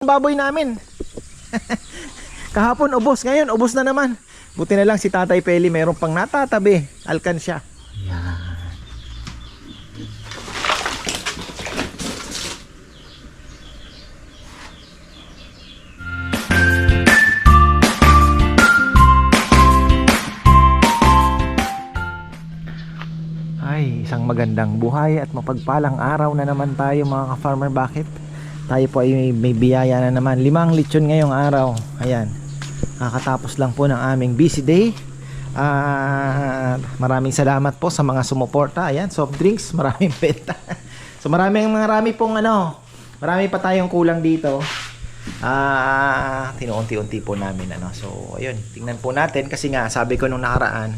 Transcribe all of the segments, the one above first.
baboy namin. Kahapon ubos, ngayon ubos na naman. Buti na lang si Tatay Peli meron pang natatabi. Alkansya. Yan. Ay, isang magandang buhay at mapagpalang araw na naman tayo mga ka-farmer. Bakit? Tayo po ay may, biyaya na naman. Limang lechon ngayong araw. Ayan. Kakatapos lang po ng aming busy day. Ah, maraming salamat po sa mga sumuporta. Ayan, soft drinks, maraming benta. so maraming marami pong ano, marami pa tayong kulang dito. Ah, tinuunti-unti po namin ano. So, ayun, tingnan po natin kasi nga sabi ko nung nakaraan,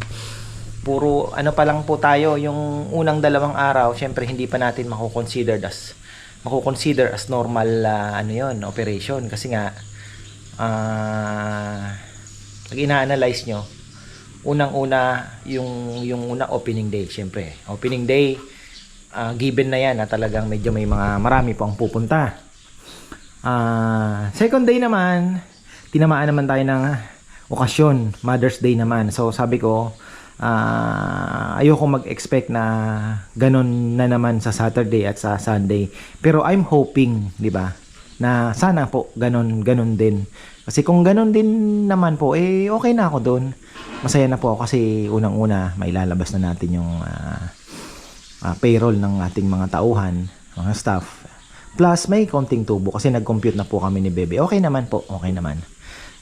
puro ano pa lang po tayo yung unang dalawang araw syempre hindi pa natin mako-consider as mako-consider as normal ah, ano yon operation. Kasi nga ah pag ina-analyze nyo unang-una yung yung una opening day syempre. Opening day ah, given na yan na talagang medyo may mga marami pang pupunta. Ah, second day naman tinamaan naman tayo ng okasyon Mother's Day naman. So sabi ko ah ayoko mag-expect na ganun na naman sa Saturday at sa Sunday. Pero I'm hoping, 'di ba? Na sana po ganun ganun din. Kasi kung ganun din naman po eh okay na ako doon. Masaya na po ako kasi unang-una may lalabas na natin yung ah, ah, payroll ng ating mga tauhan, mga staff. Plus may konting tubo kasi nag-compute na po kami ni Bebe. Okay naman po, okay naman.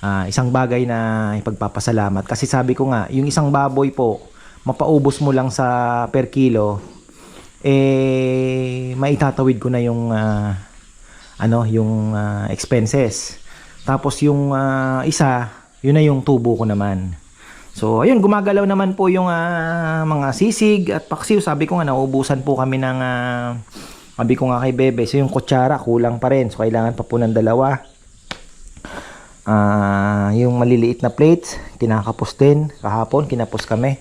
Ah, isang bagay na ipagpapasalamat. Kasi sabi ko nga yung isang baboy po mapaubos mo lang sa per kilo eh maitatawid ko na yung ah, ano yung ah, expenses. Tapos yung ah, isa yun na yung tubo ko naman. So ayun gumagalaw naman po yung ah, mga sisig at paksiw. Sabi ko nga nauubusan po kami ng ah, sabi ko nga kay Bebe so yung kutsara kulang pa rin. So kailangan pa po ng dalawa Ah, yung maliliit na plates, kinakapos din. Kahapon, kinapos kami.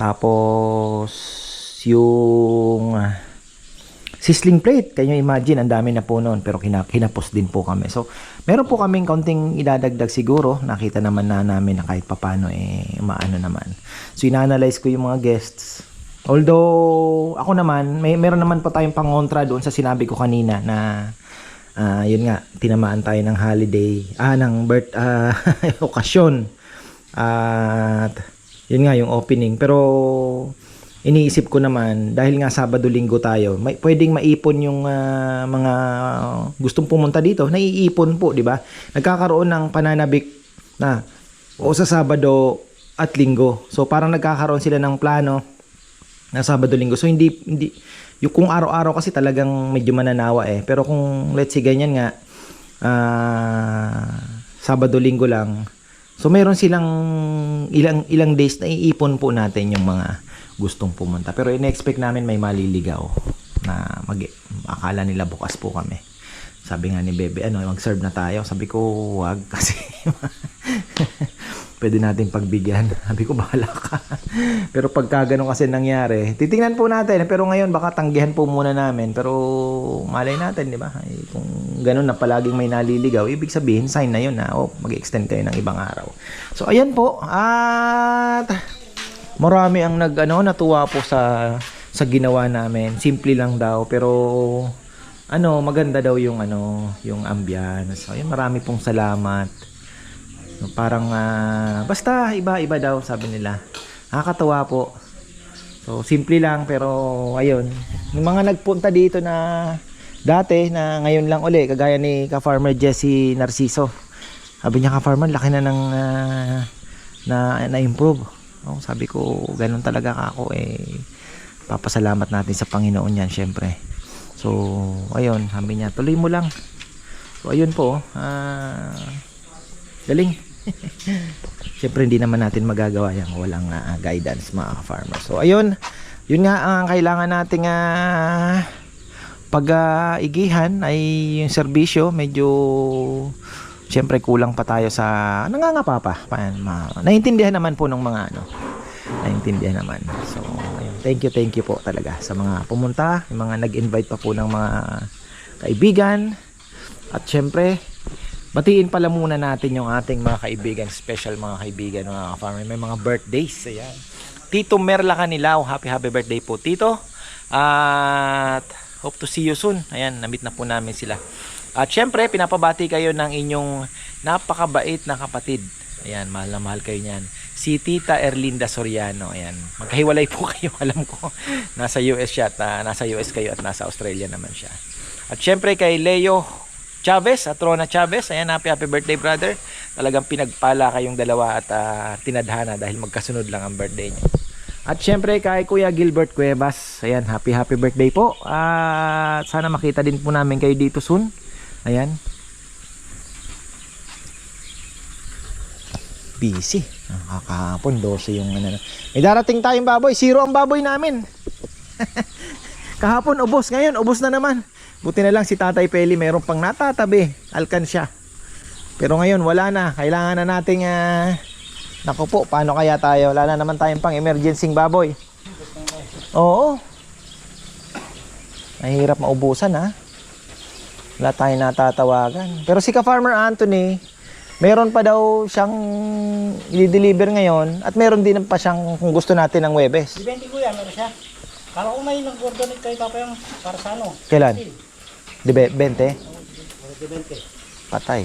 Tapos, yung ah, sizzling plate, can you imagine, ang dami na po noon, pero kina- kinapos din po kami. So, meron po kaming kaunting idadagdag siguro. Nakita naman na namin na kahit papano, eh, maano naman. So, ina-analyze ko yung mga guests. Although, ako naman, may meron naman pa tayong pangontra doon sa sinabi ko kanina na Ah, yun nga, tinamaan tayo ng holiday, ah, ng birth, ah, okasyon. At, yun nga, yung opening. Pero, iniisip ko naman, dahil nga Sabado-Linggo tayo, may, pwedeng maipon yung ah, mga gustong pumunta dito. Naiipon po, di ba? Nagkakaroon ng pananabik na, o sa Sabado at Linggo. So, parang nagkakaroon sila ng plano na Sabado-Linggo. So, hindi, hindi, yung kung araw-araw kasi talagang medyo mananawa eh. Pero kung let's say ganyan nga, ah, Sabado-Linggo lang. So meron silang ilang ilang days na iipon po natin yung mga gustong pumunta. Pero in-expect namin may maliligaw na mag akala nila bukas po kami. Sabi nga ni Bebe, ano, mag-serve na tayo. Sabi ko, wag kasi pwede nating pagbigyan. Sabi ko, bahala ka. Pero pagka ganun kasi nangyari, titingnan po natin. Pero ngayon, baka tanggihan po muna namin. Pero malay natin, di ba? Ay, kung ganun na palaging may naliligaw, ibig sabihin, sign na yun na, oh, mag-extend kayo ng ibang araw. So, ayan po. At marami ang nag, ano, natuwa po sa sa ginawa namin. Simple lang daw, pero ano, maganda daw yung ano, yung ambiance. So, ayun, marami pong salamat. No, Parang ah, basta iba-iba daw sabi nila. Nakakatawa po. So simple lang pero ayun, yung mga nagpunta dito na dati na ngayon lang uli kagaya ni ka-farmer Jesse Narciso. Sabi niya ka-farmer laki na ng ah, na na-improve. Oh, sabi ko ganun talaga ako eh papasalamat natin sa Panginoon yan syempre. So ayun, sabi niya tuloy mo lang. So ayun po, ah Galing. Siyempre hindi naman natin magagawa yan walang ah, guidance mga farmer. So ayun, yun nga ang kailangan nating ah, pag ah, igihan ay yung serbisyo medyo siyempre kulang pa tayo sa nangangapa pa. Pa- ma- Naiintindihan naman po ng mga ano. Naiintindihan naman. So ayun, thank you, thank you po talaga sa mga pumunta, yung mga nag-invite pa po ng mga kaibigan. At syempre, Batiin pala muna natin yung ating mga kaibigan, special mga kaibigan, mga farmer. May mga birthdays. Ayan. Tito Merla Kanilaw, happy happy birthday po Tito. At hope to see you soon. Ayan, namit na po namin sila. At syempre, pinapabati kayo ng inyong napakabait na kapatid. Ayan, mahal na mahal kayo niyan. Si Tita Erlinda Soriano. Ayan, magkahiwalay po kayo, alam ko. Nasa US siya at ah, nasa US kayo at nasa Australia naman siya. At syempre kay Leo Chavez at Rona Chavez. Ayan, happy happy birthday brother. Talagang pinagpala kayong dalawa at ah, tinadhana dahil magkasunod lang ang birthday niyo. At syempre kay Kuya Gilbert Cuevas. Ayan, happy happy birthday po. At sana makita din po namin kayo dito soon. Ayan. Busy. Ah, Kakahapon, 12 yung ano. May darating tayong baboy. Zero ang baboy namin. Kahapon, ubos. Ngayon, ubos na naman. Buti na lang si Tatay Peli meron pang natatabi. Alkansya. Pero ngayon, wala na. Kailangan na nating... ah, Naku po, paano kaya tayo? Wala na naman tayong pang emergency baboy. Oo. Mahirap maubusan ha. Wala tayong natatawagan. Pero si ka-Farmer Anthony, meron pa daw siyang i-deliver ngayon at meron din pa siyang kung gusto natin ng Webes. Di 20 kuya, meron siya. Kala ko may nag-coordinate kayo papa yung para sa ano. Kailan? Di be, 20? Di 20. Patay.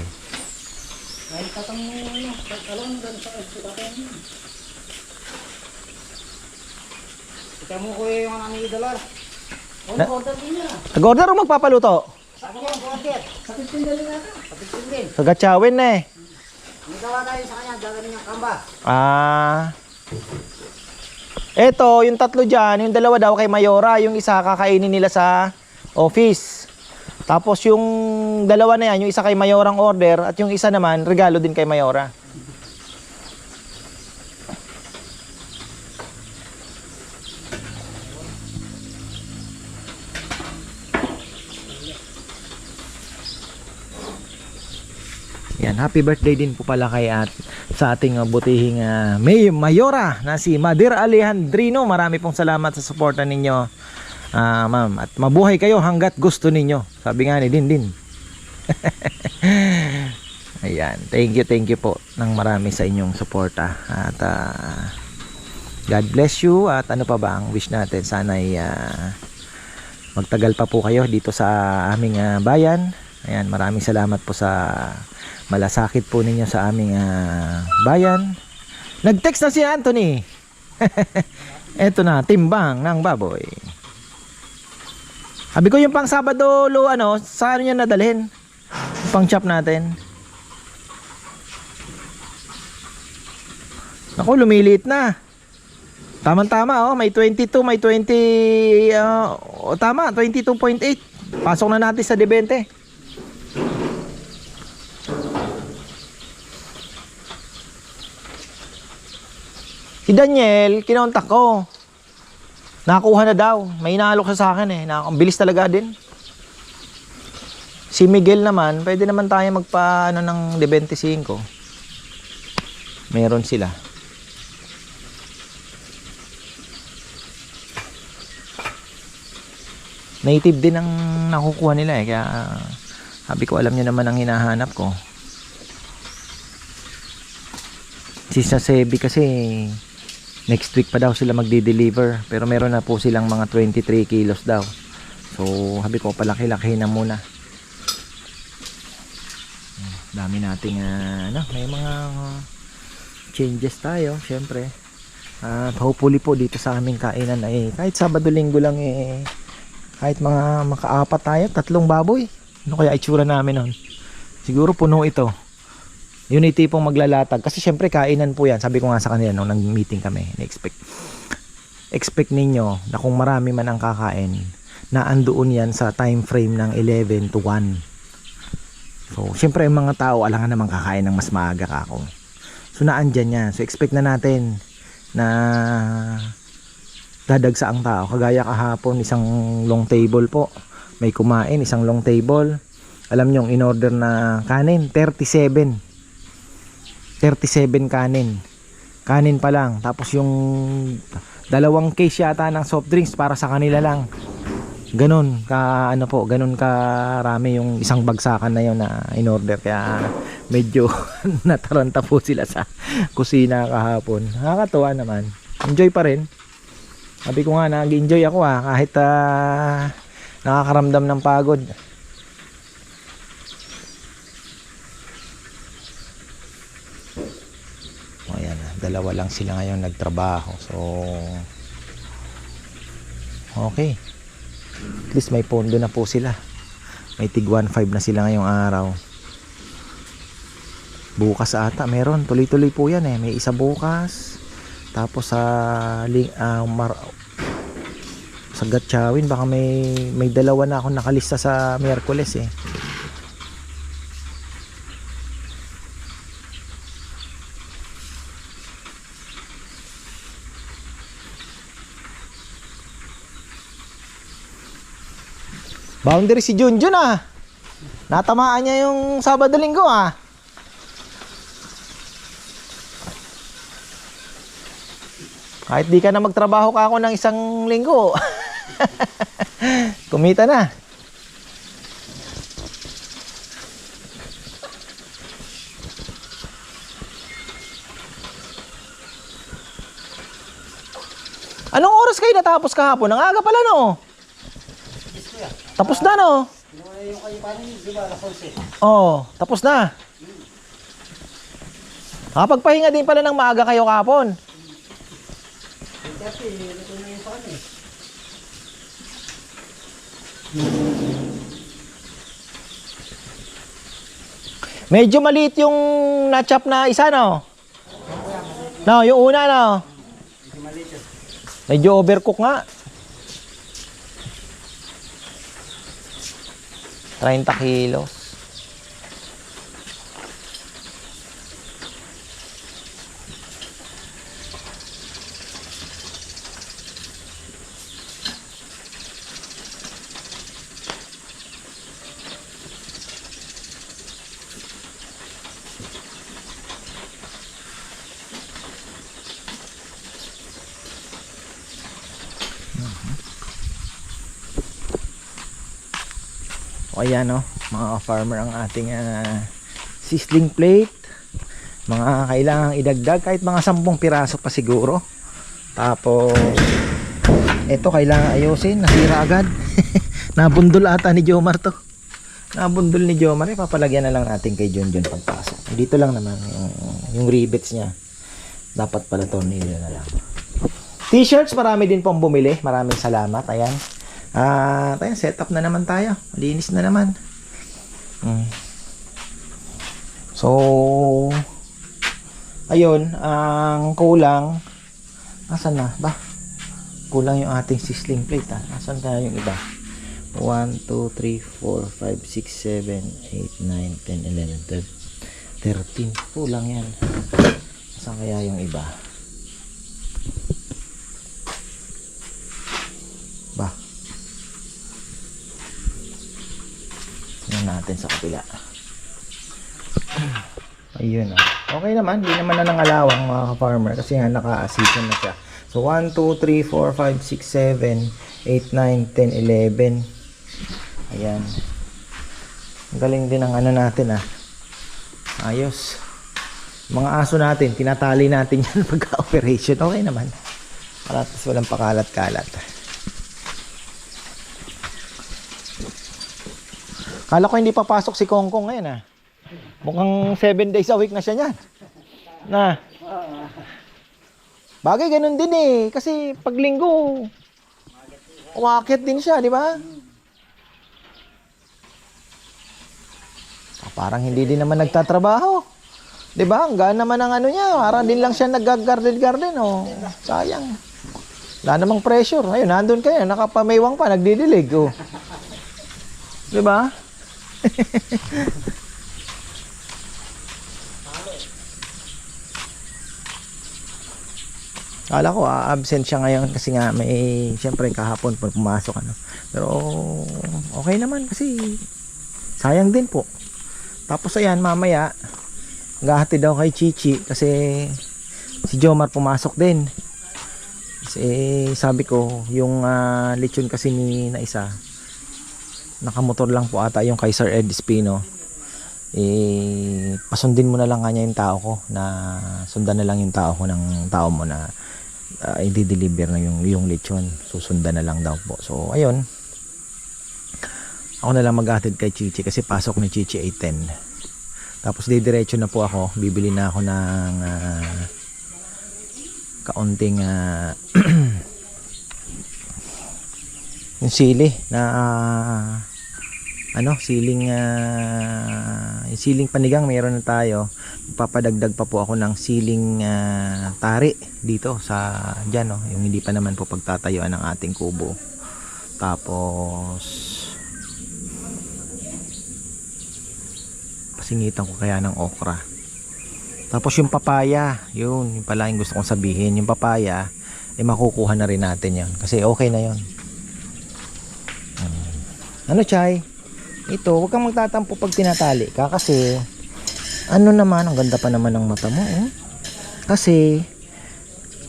Ay, tatang ano, alam mo doon sa tatay mo. Kita mo kuya yung ano ni Dalar. O, Na- order din niya. Nag-order o magpapaluto? Sa kanya, order. Sa 15 din nata. Sa 15 din. Sa Gatchawin na eh. May gawa tayo sa kanya, gagawin niyang kamba. Ah. Eto, yung tatlo dyan, yung dalawa daw kay Mayora, yung isa kakainin nila sa office. Tapos yung dalawa na yan, yung isa kay Mayorang order at yung isa naman, regalo din kay Mayora. Yan, happy birthday din po pala kay at sa ating butihing uh, May Mayora na si Madir Alejandrino. Marami pong salamat sa suporta ninyo. Ah, ma'am, at mabuhay kayo hanggat gusto ninyo. Sabi nga ni Din Din. Ayan, thank you, thank you po ng marami sa inyong suporta. At ah, God bless you at ano pa ba ang wish natin sana ay ah, magtagal pa po kayo dito sa aming ah, bayan. Ayan, maraming salamat po sa malasakit po ninyo sa aming ah, bayan. Nag-text na si Anthony. Eto na, timbang ng baboy. Sabi ko yung pang Sabado lo ano, saan niya nadalhin? Yung pang chop natin. Ako, lumiliit na. Tama-tama, oh. May 22, may 20, ah, oh, tama, 22.8. Pasok na natin sa D20. Si Daniel, kinontak ko. Nakakuha na daw. May inaalok sa akin eh. Ang bilis talaga din. Si Miguel naman, pwede naman tayo magpa ano ng D25. Meron sila. Native din ang nakukuha nila eh. Kaya sabi ko alam niyo naman ang hinahanap ko. Si Sasebi kasi next week pa daw sila magde-deliver pero meron na po silang mga 23 kilos daw. So sabi ko palaki-laki na muna. Hmm, Dami nating ah, ano, may mga changes tayo syempre. At hopefully po dito sa aming kainan ay kahit Sabado Linggo lang eh kahit mga makaapat tayo, tatlong baboy. Ano kaya itsura namin nun? Siguro puno ito. Yun yung tipong maglalatag. Kasi syempre kainan po yan. Sabi ko nga sa kanila nung nag-meeting kami. Na-expect. Expect ninyo na kung marami man ang kakain, na andoon yan sa time frame ng 11 to 1. So, syempre yung mga tao, alangan naman kakain ng mas maaga ka ako. So, naandyan yan. So, expect na natin na dadagsa ang tao. Kagaya kahapon, isang long table po. May kumain, isang long table. Alam nyo, in order na kanin, 37. 37 kanin. Kanin pa lang. Tapos yung dalawang case yata ng soft drinks para sa kanila lang. Ganon ka ano po, ganon karami yung isang bagsakan na yon na in order kaya medyo nataranta po sila sa kusina kahapon. Nakakatuwa naman. Enjoy pa rin. Sabi ko nga nag-enjoy ako ah kahit ah, nakakaramdam ng pagod. O ayan, ah, dalawa lang sila ngayon nagtrabaho. So Okay. At least may pondo na po sila. May tig 1.5 na sila ngayong araw. Bukas ata meron. Tuloy-tuloy po yan eh. May isa bukas. Tapos sa ling ah, mar sa Gatchawin baka may may dalawa na ako nakalista sa Miyerkules eh. Boundary si Junjun ah. Natamaan niya yung Sabado Linggo ah. Kahit di ka na magtrabaho ka ako ng isang linggo. Kumita na. Anong oras kayo natapos kahapon? Ang aga pala no. Tapos na no. Yung kayo paano yun, di ba? Alas 11. Oo, tapos na. Nakapagpahinga din pala ng maaga kayo kahapon. 30, luto na yung sa kanya eh. Medyo maliit yung na-chop na isa, no? No, yung una, no? Medyo overcook nga. 30 kilos. Ayan no, mga farmer ang ating ah, sizzling plate. Mga kailangang idagdag kahit mga 10 piraso pa siguro. Tapos ito kailangan ayusin, nasira agad. Nabundol ata ni Jomar to. Nabundol ni Jomar, eh, papalagyan na lang natin kay John pagpasok. Dito lang naman yung, yung rivets niya. Dapat pala tornilyo na lang. T-shirts, marami din pong bumili. Maraming salamat. Ayan. Ah, tayo setup na naman tayo. Malinis na naman. Mm. So, ayun, ang kulang, asan na ba? Kulang yung ating sizzling plate ha. Asan kaya yung iba? 1, 2, 3, 4, 5, 6, 7, 8, 9, 10, 11, 12, 13. Kulang yan. Asan kaya yung iba? Tingnan natin sa kapila. Ayun ah. Okay naman, hindi naman na nangalawang mga ka-farmer kasi nga naka-season na siya. So 1, 2, 3, 4, 5, 6, 7, 8, 9, 10, 11. Ayan. Ang galing din ng ano natin ah. Ayos. Mga aso natin, tinatali natin yan pagka-operation. Okay naman. Para at least walang pakalat-kalat. Kala ko hindi papasok si Kongkong ngayon ah. Mukhang 7 days a week na siya niyan. Na. Bagay ganun din eh. Kasi pag linggo, umakit din siya, di ba? Ah, parang hindi din naman nagtatrabaho. Di ba? Ang naman ang ano niya. Para din lang siya nag-garden-garden. Oh. Sayang. Wala namang pressure. Ayun, nandun kayo. Nakapamaywang pa. Nagdidilig. Oh. Di ba? Kala ko ah, absent siya ngayon kasi nga may siyempre kahapon pag pumasok ano. Pero okay naman kasi sayang din po. Tapos ayan mamaya gahati daw kay Chichi kasi si Jomar pumasok din. Kasi sabi ko, yung ah, lechon kasi ni na isa, nakamotor lang po ata yung kay Sir Ed Espino. Eh, pasundin mo na lang kanya yung tao ko na sundan na lang yung tao ko ng tao mo na uh, i-deliver na yung, yung lechon. Susundan na lang daw po. So, ayun. Ako na lang maghatid kay Chichi kasi pasok ni Chichi ay 10. Tapos didiretso na po ako. Bibili na ako ng ah, kaunting ah, yung sili na ah, ano siling yung siling panigang mayroon na tayo. Papadagdag pa po ako ng siling ah, tari dito sa dyan no? Yung hindi pa naman po pagtatayuan ng ating kubo. Tapos pasingitan ko kaya ng okra. Tapos yung papaya yun yung pala yung gusto kong sabihin. Yung papaya eh makukuha na rin natin yan kasi okay na yun. Ano, Chay? Ito, huwag kang magtatampo pag tinatali ka kasi ano naman, ang ganda pa naman ng mata mo, oh. Kasi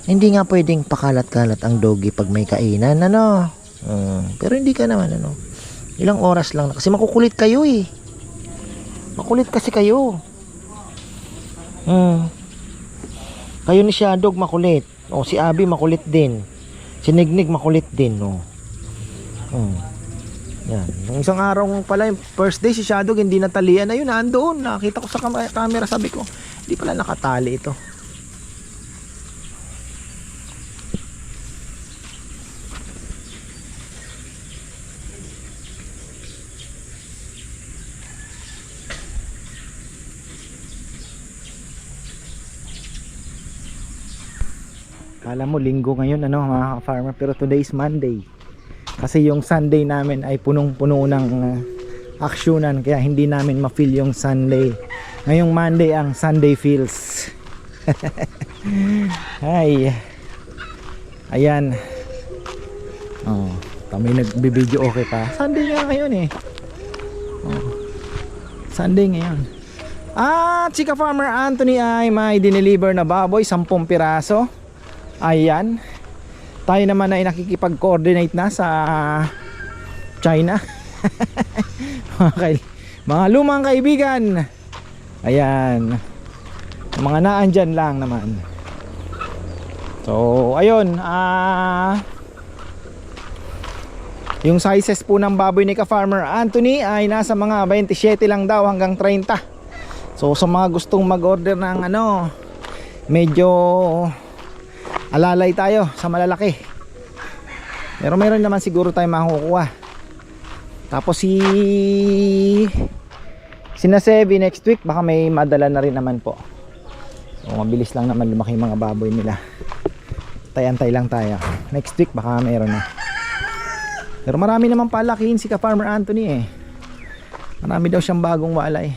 hindi nga pwedeng pakalat-kalat ang doggy pag may kainan, ano? Mm, pero hindi ka naman, ano? Ilang oras lang. Kasi makukulit kayo, eh. Makulit kasi kayo. Hmm. Kayo ni Shadog makulit. O, si Abby makulit din. Si Nignig makulit din, no? Hmm. Yan. Nung isang araw pala, yung first day si Shadow hindi natalian. Ayun, nandoon. Nakita ko sa kam- camera, sabi ko, hindi pala nakatali ito. Kala mo linggo ngayon ano mga farmer pero today is Monday. Kasi yung Sunday namin ay punong-puno ng uh, aksyonan kaya hindi namin ma-feel yung Sunday. Ngayong Monday ang Sunday feels. Ay. Ayan. Oh, kami nagbi-video okay pa. Sunday nga ngayon eh. Oh. Sunday ngayon. At si Farmer Anthony ay may dineliver na baboy, 10 piraso. Ayan tayo naman ay nakikipag-coordinate na sa China. Mga, mga lumang kaibigan. Ayan. Mga naandyan lang naman. So ayun ah yung sizes po ng baboy ni ka-farmer Anthony ay nasa mga 27 lang daw hanggang 30 so sa mga gustong mag-order ng ano medyo alalay tayo sa malalaki. Pero meron naman siguro tayo makukuha. Tapos si sina Sevi next week baka may madala na rin naman po. So, mabilis lang naman lumaki mga baboy nila. Tay-antay lang tayo. Next week baka meron na. Pero marami naman palakihin si ka Farmer Anthony eh. Marami daw siyang bagong walay.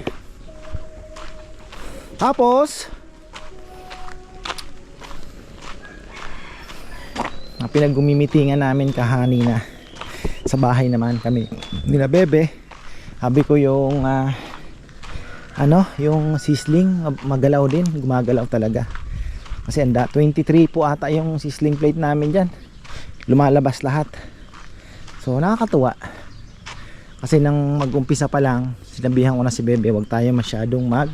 Tapos ang pinaggumimitingan namin kahani na sa bahay naman kami nila bebe. Habi ko yung ah, ano yung sisling magalaw din gumagalaw talaga. Kasi anda 23 po ata yung sisling plate namin dyan. Lumalabas lahat. So nakakatuwa. Kasi nang mag-umpisa pa lang sinabihan ko na si bebe wag tayo masyadong mag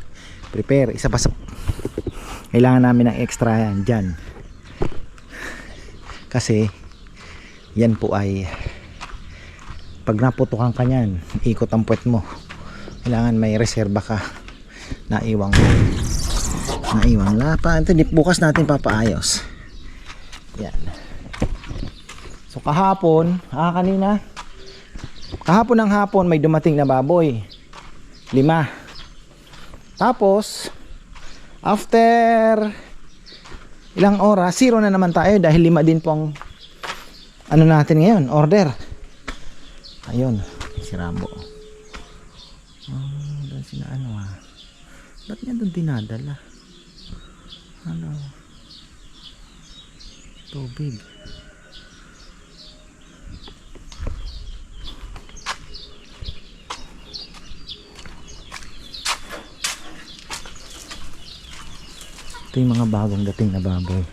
prepare isa pa sa kailangan namin ng extra yan dyan kasi yan po ay pag naputukan ka nyan ikot ang puwet mo. Kailangan may reserba ka. Naiwang naiwang lapa ito bukas natin papaayos. Yan. So kahapon ah kanina? Kahapon ng hapon may dumating na baboy. Lima. Tapos after ilang oras? Zero na naman tayo dahil lima din pong ano natin ngayon order. Ayun si Rambo. Ah doon sina ano ah. Ba't niya doon dinadala? Ano? Tubig ito yung mga bagong dating na baboy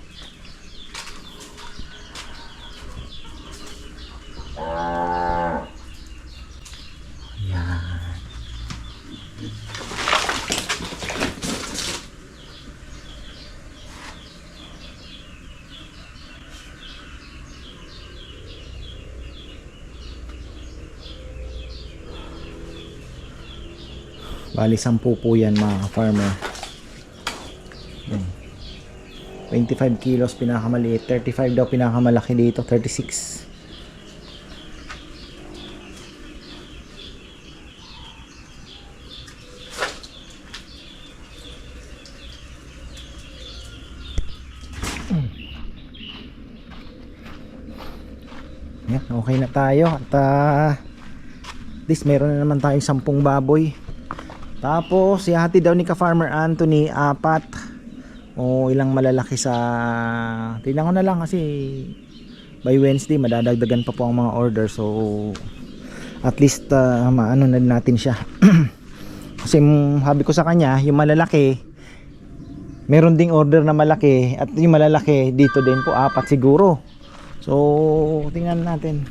Bali, sampu po yan mga farmer. 25 kilos pinakamaliit, 35 daw pinakamalaki dito, 36. Yan, okay na tayo at ah, at least meron na naman tayong 10 baboy. Tapos, ihati daw ni ka-farmer Anthony apat o ilang malalaki sa tingnan ko na lang kasi by Wednesday madadagdagan pa po ang mga order. So at least uh, maano na natin siya. Kasi mm, sabi ko sa kanya yung malalaki meron ding order na malaki at yung malalaki dito din po apat siguro. So tingnan natin.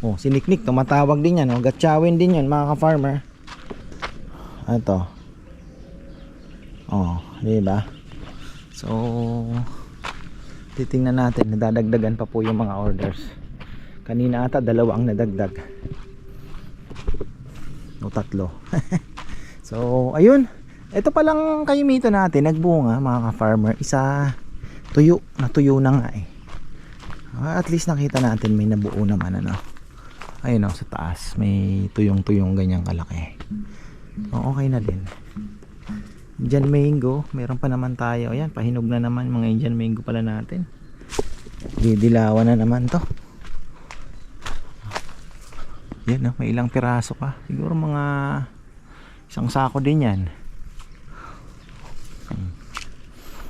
Oh siniknik tumatawag din yan oh. gatchawin din yan mga ka-farmer. Ito Oh, di ba? So titingnan natin, nadadagdagan pa po yung mga orders. Kanina ata dalawa ang nadagdag. O tatlo. so, ayun. Ito pa lang kayo mito natin, nagbunga mga ka-farmer. Isa tuyo, natuyo na nga eh. Ah, At least nakita natin may nabuo naman ano. Ayun oh, sa taas may tuyong-tuyong ganyang kalaki. O, okay na din. Indian mango, meron pa naman tayo. Ayan, pahinog na naman mga Indian mango pala natin. Didilawan na naman to. Yan, no, may ilang piraso pa. Siguro mga isang sako din yan. Hmm.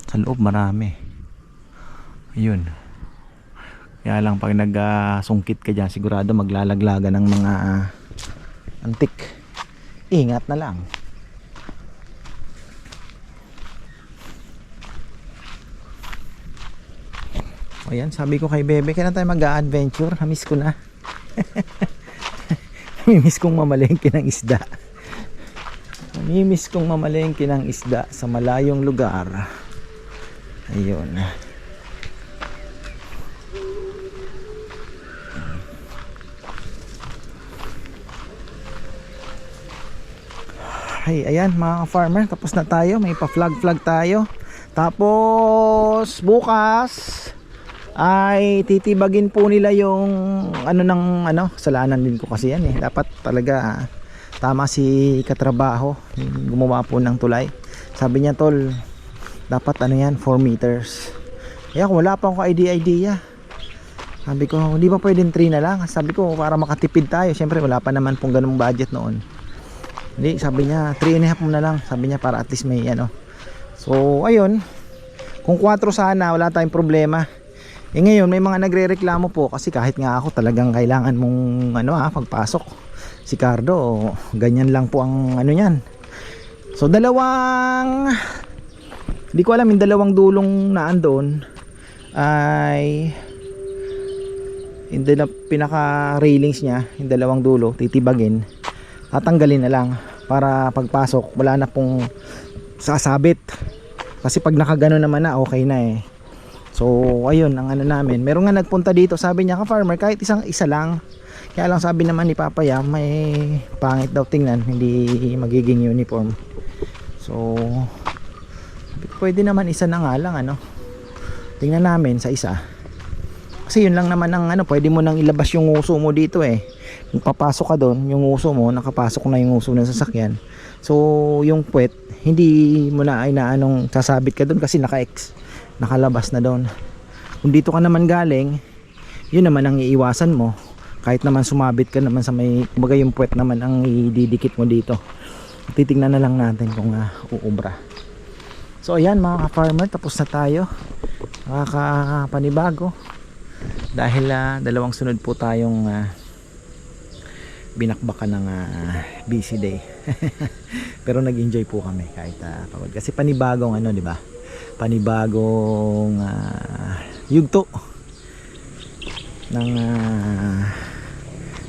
Sa loob marami. Ayun. Kaya lang pag nagsungkit ka dyan, sigurado maglalaglaga ng mga ah, antik. Ingat na lang. O yan, sabi ko kay Bebe, kailan tayo mag-a-adventure? Namiss ko na. Namimiss kong mamalengke ng isda. Namimiss kong mamalengke ng isda sa malayong lugar. Ayun. Ay, ayan mga farmer, tapos na tayo. May pa-flag-flag tayo. Tapos bukas ay titibagin po nila yung ano ng ano, kasalanan din ko kasi yan eh. Dapat talaga tama si katrabaho, gumawa po ng tulay. Sabi niya tol, dapat ano yan, 4 meters. Kaya kung wala pa akong idea-idea. Sabi ko, hindi ba pwedeng 3 na lang? Sabi ko, para makatipid tayo. Siyempre, wala pa naman pong ganung budget noon. Hindi, sabi niya, 3 and a half muna lang. Sabi niya, para at least may ano. So, ayun. Kung 4 sana, wala tayong problema. Eh ngayon, may mga nagre-reklamo po kasi kahit nga ako talagang kailangan mong ano ha, pagpasok. Si Cardo, ganyan lang po ang ano niyan. So, dalawang hindi ko alam yung dalawang dulong na andoon ay hindi na pinaka railings niya yung dalawang dulo titibagin tatanggalin na lang para pagpasok wala na pong sasabit kasi pag nakagano naman na okay na eh so ayun ang ano namin meron nga nagpunta dito sabi niya ka farmer kahit isang isa lang. Kaya lang sabi naman ni Papaya may pangit daw tingnan hindi magiging uniform. So pwede naman isa na nga lang ano. Tingnan namin sa isa. Kasi yun lang naman ang ano pwede mo nang ilabas yung uso mo dito eh. Kung papasok ka doon yung uso mo nakapasok na yung uso ng sasakyan. So yung puwet hindi mo na ay na anong sasabit ka doon kasi naka-ex nakalabas na doon. Kung dito ka naman galing yun naman ang iiwasan mo. Kahit naman sumabit ka naman sa may kumbaga yung puwet naman ang ididikit mo dito. Titingnan na lang natin kung uh, uubra. So ayan mga ka-farmer tapos na tayo. Nakakapanibago dahil ah, dalawang sunod po tayong ah, binakbakan ng ah, busy day. Pero nag-enjoy po kami kahit ah, pagod. Kasi panibagong ano di ba panibagong ah, yugto ng ah,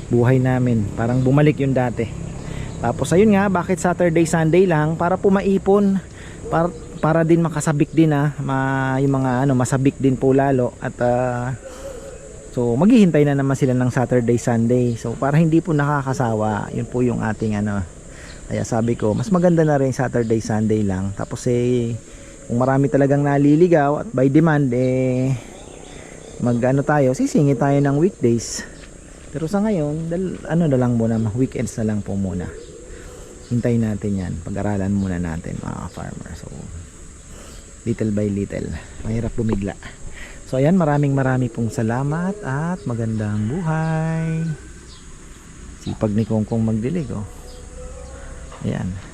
buhay namin. Parang bumalik yung dati. Tapos ayun nga bakit Saturday Sunday lang? Para po maipon para, para din makasabik din ah ma, yung mga ano masabik din po lalo. At ah, So maghihintay na naman sila ng Saturday, Sunday. So para hindi po nakakasawa, yun po yung ating ano. Kaya sabi ko, mas maganda na rin Saturday, Sunday lang. Tapos eh, kung marami talagang naliligaw at by demand, eh, mag ano tayo, sisingi tayo ng weekdays. Pero sa ngayon, dal, ano na lang muna, weekends na lang po muna. Hintayin natin yan. Pag-aralan muna natin mga farmer. So, little by little. Mahirap bumigla. So, ayan, maraming marami pong salamat at magandang buhay. Sipag ni Kongkong magdilig, oh. Ayan.